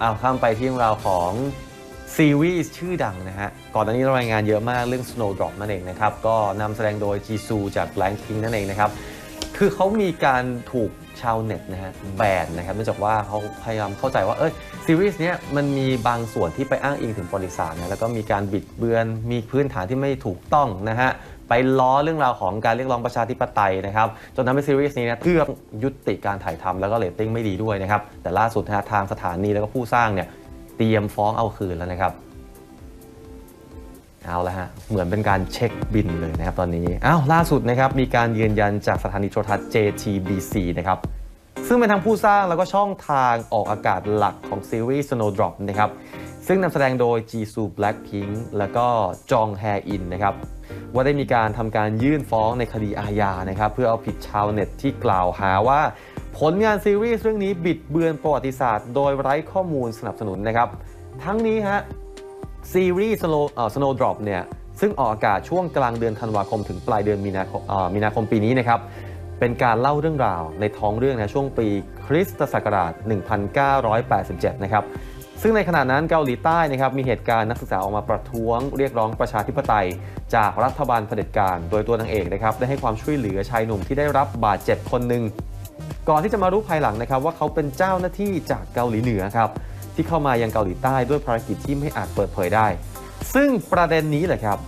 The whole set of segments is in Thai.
เอาข้ามไปที่เรื่องราวของซีรีส์ชื่อดังนะฮะ ก่อนหน้านี้เรารายงานเยอะมากเรื่อง Snowdrop นั่นเองนะครับ ก็นำแสดงโดยจีซูจาก Blackpink นั่นเองนะครับ คือเขามีการถูกชาวเน็ตนะฮะแบนนะครับเนื่องจากว่าเขาพยายามเข้าใจว่า เอ้ยซีรีส์เนี้ยมันมีบางส่วนที่ไปอ้างอิงถึงประวัติศาสตร์นะแล้วก็มีการบิดเบือนมีพื้นฐานที่ไม่ถูกต้องนะฮะ ไปล้อเรื่องราวของการเรียกร้องประชาธิปไตยนะครับจนทำให้ซีรีส์นี้เนยเกือบยุติการถ่ายทำแล้วก็เรตติ้งไม่ดีด้วยนะครับแต่ล่าสุดทางสถานีแล้วก็ผู้สร้างเนี่ยเตรียมฟ้องเอาคืนแล้วนะครับเอาละฮะ เหมือนเป็นการเช็คบินเลยนะครับตอนนี้ อ้าว ล่าสุดนะครับ มีการยืนยันจากสถานีโทรทัศน์ JTBC นะครับ ซึ่งเป็นทางผู้สร้างแล้วก็ช่องทางออกอากาศหลักของซีรีส์ Snowdrop นะครับ ซึ่งนำแสดงโดย Jisoo Blackpink แล้วก็จองแฮอินนะครับ ว่าได้มีการทำการยื่นฟ้องในคดีอาญานะครับเพื่อเอาผิดชาวเน็ตที่กล่าวหาว่าผลงานซีรีส์เรื่องนี้บิดเบือนประวัติศาสตร์ โดยไร้ข้อมูลสนับสนุนนะครับ ทั้งนี้ฮะซีรีส์ Snow, Snow Drop เนี่ยซึ่งออกอากาศช่วงกลางเดือนธันวาคมถึงปลายเดือนมีนาคมมีนาคมปีนี้นะครับเป็นการเล่าเรื่องราวในท้องเรื่องนะช่วงปีคริสตศักราช 1987 นะครับ ซึ่งในขณะนั้นเกาหลีใต้นะครับมีเหตุการณ์นักศึกษาออกมาประท้วงเรียกร้องประชาธิปไตย จากรัฐบาลเผด็จการ โดยตัวนางเอกนะครับได้ให้ความช่วยเหลือชายหนุ่มที่ได้รับบาดเจ็บคนหนึ่งก่อนที่จะมารู้ภายหลังนะครับว่าเขาเป็นเจ้าหน้าที่จากเกาหลีเหนือครับที่เข้ามายังเกาหลีใต้ด้วยภารกิจที่ไม่อาจเปิดเผยได้ ซึ่งประเด็นนี้แหละครับ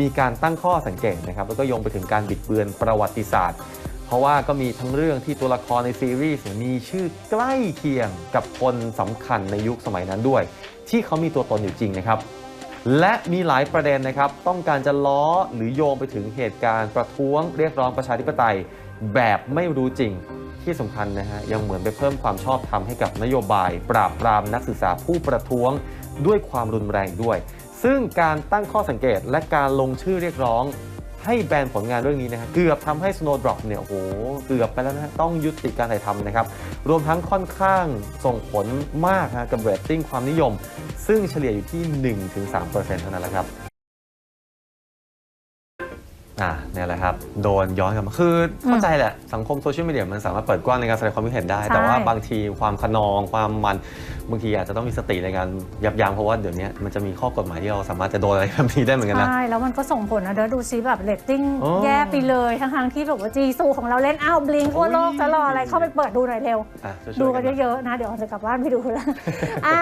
มีการตั้งข้อสังเกตนะครับแล้วก็โยงไปถึงการบิดเบือนประวัติศาสตร์ เพราะว่าก็มีทั้งเรื่องที่ตัวละครในซีรีส์มีชื่อใกล้เคียงกับคนสำคัญในยุคสมัยนั้นด้วย ที่เขามีตัวตนอยู่จริงนะครับ และมีหลายประเด็นนะครับ ต้องการจะล้อหรือโยงไปถึงเหตุการณ์ประท้วงเรียกร้องประชาธิปไตย แบบไม่รู้จริงที่สำคัญนะฮะยังเหมือนไปเพิ่มความชอบธรรมให้กับนโยบาย ปราบปรามนักศึกษาผู้ประท้วงด้วยความรุนแรงด้วย ซึ่งการตั้งข้อสังเกตและการลงชื่อเรียกร้อง ให้แบนผลงานเรื่องนี้นะฮะเกือบทำให้ Snowdrop เนี่ยโอ้โหเกือบไปแล้วนะต้องยุติการถ่ายทำนะครับ รวมทั้งค่อนข้างส่งผลมากนะกับเรตติ้งความนิยม ซึ่งเฉลี่ยอยู่ที่ 1-3%เท่านั้นแหละครับ อ่าเนี่ยแหละครับ โดนย้อนกลับมาคือเข้าใจแหละ สังคมโซเชียลมีเดียมันสามารถเปิดกว้างในการแสดงความคิดเห็นได้ ใช่ แต่ว่าบางทีความขนองความมันบางทีอาจจะต้องมีสติในการยับยั้งเพราะว่าเดี๋ยวนี้มันจะมีข้อกฎหมายที่เราสามารถจะโดนอะไรแบบนี้ได้เหมือนกันนะ ใช่ แล้วมันก็ส่งผลนะเดี๋ยวดูซิแบบเรตติ้งโอ้ แย่ไปเลยทั้งๆที่แบบว่าจีซูของเราเล่นอ้าวบลิงทั่วโลกจะรออะไรเข้าไปเปิดดูหน่อยเร็ว อะช่วยๆดูกันหอย เยอะๆนะ เดี๋ยวออนจะกลับบ้านไปดูแล้ว อะ